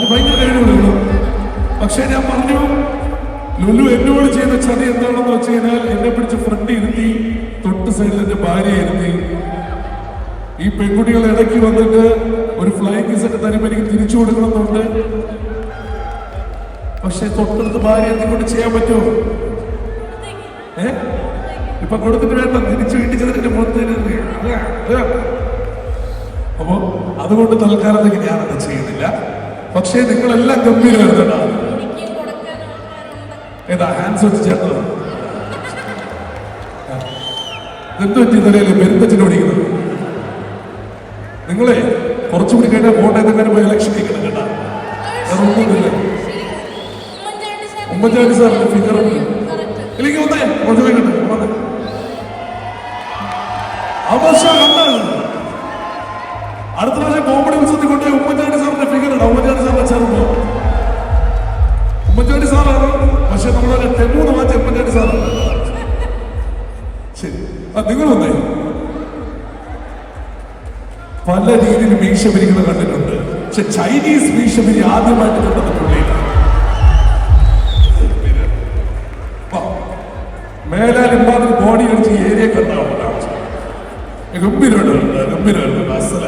അതിന് ഭയങ്കര കഴിവുള്ളൂ പക്ഷെ ഞാൻ പറഞ്ഞു ലുലു എന്നോട് ചെയ്ത ചതി എന്താണെന്ന് വെച്ച് കഴിഞ്ഞാൽ എന്നെ പിടിച്ച് ഫ്രണ്ട് ഇരുത്തി തൊട്ട് സൈഡിൽ എന്റെ ഭാര്യ ഇരുത്തി. ഈ പെൺകുട്ടികൾ ഇടയ്ക്ക് വന്നിട്ട് ഒരു ഫ്ലൈ കിസ് ഒക്കെ എനിക്ക് തിരിച്ചു കൊടുക്കണമെന്നുണ്ട്. പക്ഷെ തൊട്ടടുത്ത് ഭാര്യ എന്തുകൊണ്ട് ചെയ്യാൻ പറ്റുമോ? ഏ? ഇപ്പൊ കൊടുത്തിട്ട് വേണ്ട തിരിച്ചു വീട്ടിൽ ചെന്നിട്ട് മുഖത്തേക്ക് അപ്പോ അതുകൊണ്ട് തൽക്കാലത്തേക്ക് ഞാനത് ചെയ്യുന്നില്ല. പക്ഷേ നിങ്ങളെല്ലാം ഗംഭീരമായിരുന്നു ആൾക്കാരുണ്ട് ഏതാ ഹാൻഡ്സ് വെച്ച് ചേർന്നത് എന്ത് പറ്റി നിലയിൽ പെരുന്തച്ഛനെ ഓടിക്കുന്നത് നിങ്ങളെ കുറച്ചുകൂടി കഴിഞ്ഞാൽ കോട്ടയത്ത് തന്നെ പോയി ഇലക്ഷൻ നിൽക്കണം കേട്ടാ. ഒന്നുമില്ല. ഉമ്മൻചാണ്ടി സാർ സാറിന്റെ ഫിഗർ എനിക്ക് വന്നേ കുറച്ച് കഴിഞ്ഞിട്ട് വന്നേ അടുത്ത പ്രാവശ്യം കോമഡി ഉത്സവത്തിൽ കൊണ്ടുപോയി ഉമ്മൻചാണ്ടി സാറിന്റെ ഇടാം ഉമ്മൻചാണ്ടി സാറിന്റെ ചെറുപ്പം ഉമ്മൻചാണ്ടി സാറാണ്? പക്ഷെ നമ്മളെ തെങ്ങൂന്ന് മാറ്റി ശരി. ആ നിങ്ങൾ വന്നേ. പല രീതിയിൽ മീശ കണ്ടിട്ടുണ്ട്. പക്ഷെ ചൈനീസ് മീശ പിരി ആദ്യമായിട്ട് കണ്ടത് പുള്ളിയിലാണ് വാ. മേലാൽ ഇമ്മാതിരി ബോഡി അടിച്ച് ഏരിയ കണ്ടാവുന്ന ഗംഭീരമായിട്ടുണ്ട് ഗംഭീരമായിട്ടുണ്ട്. അസല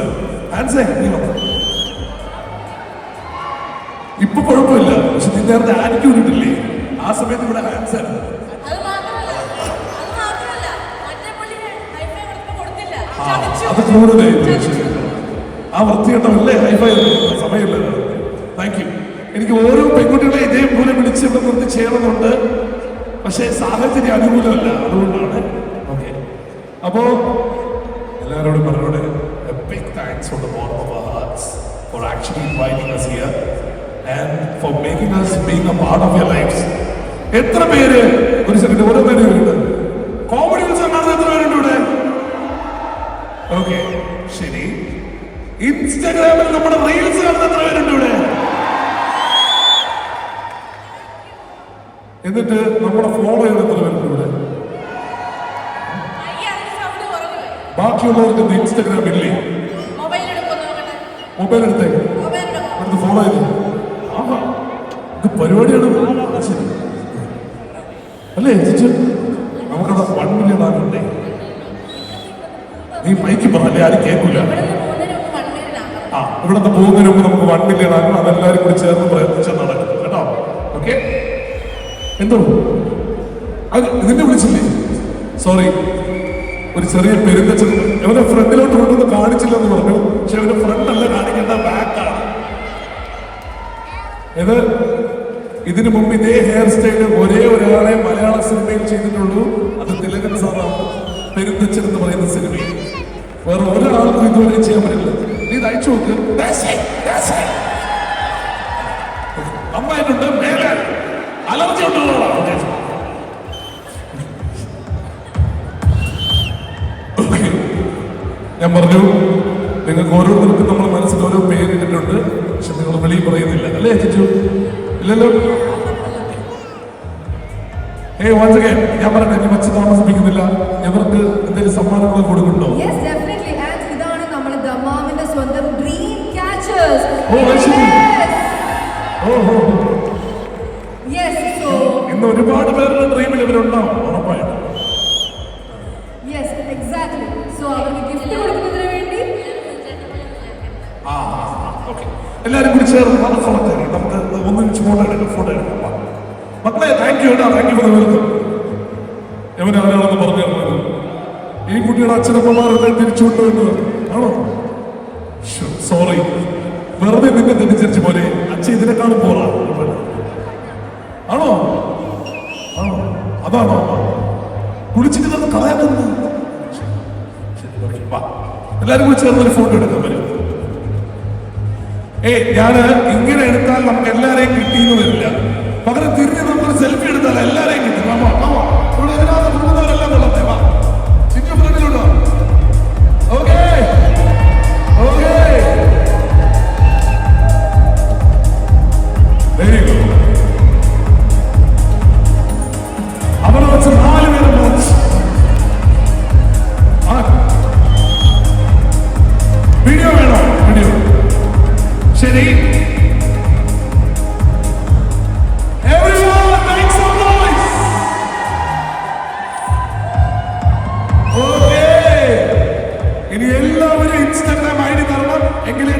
ആൻസേ നീ വാ. ഇപ്പൊ കുഴപ്പമില്ല. പക്ഷെ നീ നേരത്തെ ആറ്റിറ്റ്യൂഡ് ഇട്ടില്ലേ ആ സമയത്ത് ഇവിടെ ഹാൻസ് ആയിരുന്നു അത് കൂടുതലായി ആ വൃത്തികെട്ടവല്ലേ ഹൈഫൈ സമയമില്ല. താങ്ക് യു എനിക്ക് ഓരോ പെൺകുട്ടികളെ ഇതേപോലെ വിളിച്ച് ഇവിടെ നിർത്തി ചെയ്യണമെന്നുണ്ട്. പക്ഷേ സാഹചര്യം അനുകൂലമല്ല. അതുകൊണ്ടാണ്. ഓക്കെ അപ്പോ എല്ലാവരോടും പറഞ്ഞോട് big thanks for hearts for actually inviting us here. And for making us being a part of your lives. എത്ര പേര്? ഒരു സെക്കൻഡ് ഓരോ പേര് ഉണ്ട്. കോമഡി ഉത്സവം എത്ര പേരുണ്ട് ഇവിടെ? ഓക്കെ ശരി. ഇൻസ്റ്റാഗ്രാമിൽ നമ്മുടെ റീൽസ് കാണുന്ന എത്ര പേരുണ്ട് ഇവിടെ? എന്നിട്ട് നമ്മളെ ഫോളോ ചെയ്യുന്ന എത്ര പേരുണ്ട് ഇവിടെ. ബാക്കിയുള്ളവർക്ക് ഇൻസ്റ്റാഗ്രാം ഇല്ലേ? മൊബൈൽ എടുക്കാം? അടുത്ത് ഫോളോ ചെയ്തു? പരിപാടിയാണ്. അല്ലേ ചേച്ചി? നമുക്കവിടെ വൺ മില്യൺ ആക്കണ്ടേ നീ മൈക്ക് പറഞ്ഞല്ലേ ആരും കേൾക്കില്ല ആ ഇവിടുത്തെ പോകുന്നതിന് മുമ്പ് നമുക്ക് വൺ മില്യൺ ആക്കണം അതെല്ലാവരും കൂടി ചേർന്ന് പ്രയത്നിച്ചാൽ നടക്കും. കേട്ടോ? ഓക്കെ എന്തോ? അത് നിന്നെ വിളിച്ചില്ലേ? സോറി ഒരു ചെറിയ പെരുന്തച്ഛൻ അവന്റെ ഫ്രണ്ടിലോട്ട് കൊണ്ടൊന്ന് കാണിച്ചില്ലെന്ന് പറഞ്ഞു. പക്ഷെ അവന്റെ ഫ്രണ്ട് അല്ല കാണിക്കേണ്ട ബാക്കാണ് ഇത് ഇതിനു മുമ്പ് ഇതേ ഹെയർ സ്റ്റൈൽ ഒരേ ഒരാളെ മലയാള സിനിമയിൽ ചെയ്തിട്ടുള്ളൂ. അത് തിലകൻ സാറാണ് പെരുന്തച്ഛൻ എന്ന് പറയുന്ന സിനിമയിൽ. വേറെ ഒരാൾക്കും ഇതുവരെ ചെയ്യാൻ പറ്റില്ല. നീ ഇത് അയച്ചു നോക്ക് അമ്മായിട്ടുണ്ട് അലർജി Okay. ഞാൻ പറഞ്ഞു നിങ്ങൾക്ക് ഓരോരുത്തർക്കും നമ്മുടെ മനസ്സിൽ ഓരോ പേരിട്ടിട്ടുണ്ട് വെളിയിൽ പറയുന്നില്ല. അല്ലേ ചിച്ചു? ഇല്ലല്ലോ. ഏ വൺസ് അഗൈൻ ഞാൻ പറഞ്ഞത് എന്നെ വച്ച് താമസിപ്പിക്കുന്നില്ല. ഇവർക്ക് എന്തെങ്കിലും സമ്മാനങ്ങൾ കൊടുക്കുന്നുണ്ടോ? ഇന്ന് ഒരുപാട് പേരുടെ ഡ്രീമിൽ ഇവരുണ്ടാവും. എല്ലാവരും കൂടി ചേർന്ന് സ്ഥലത്തേക്ക് നമുക്ക് ഒന്നിച്ച് ഫോട്ടോ എടുക്കാം ഫോട്ടോ എടുക്കാം. മക്കളെ താങ്ക് യു കേട്ടോ താങ്ക് യു ഫോർ വെൽക്കം എവൻ അവനാണെന്ന് പറഞ്ഞു ഈ കുട്ടിയുടെ അച്ഛനമ്മമാരുടെ തിരിച്ചുകൊണ്ട് വന്നു. ആണോ? സോറി വെറുതെ നിന്നെ തെറ്റിദ്ധരിച്ച പോലെ അച്ഛൻ ഇതിനേക്കാളും പോറാ ആണോ. ആണോ? അതാണോ? കുളിച്ചിട്ട് കളയാമെന്ന് എല്ലാരും കൂടി ചേർന്ന് ഒരു ഫോട്ടോ എടുക്കാൻ വരും. ഏയ് ഞാൻ ഇങ്ങനെ എടുത്താൽ നമുക്ക് എല്ലാരെയും കിട്ടിയെന്ന് വരില്ല. പകരം തിരിഞ്ഞ് നമ്മൾ സെൽഫി എടുത്താൽ എല്ലാരെയും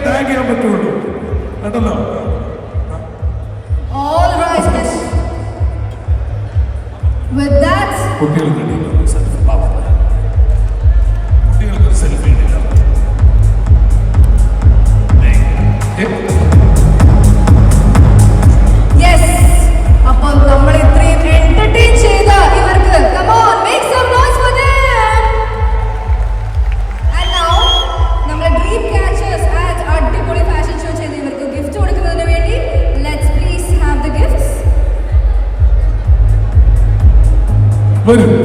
ടാഗ് ചെയ്യാൻ പറ്റുള്ളൂ കേട്ടല്ലോ കുട്ടികൾ right. Buyurun.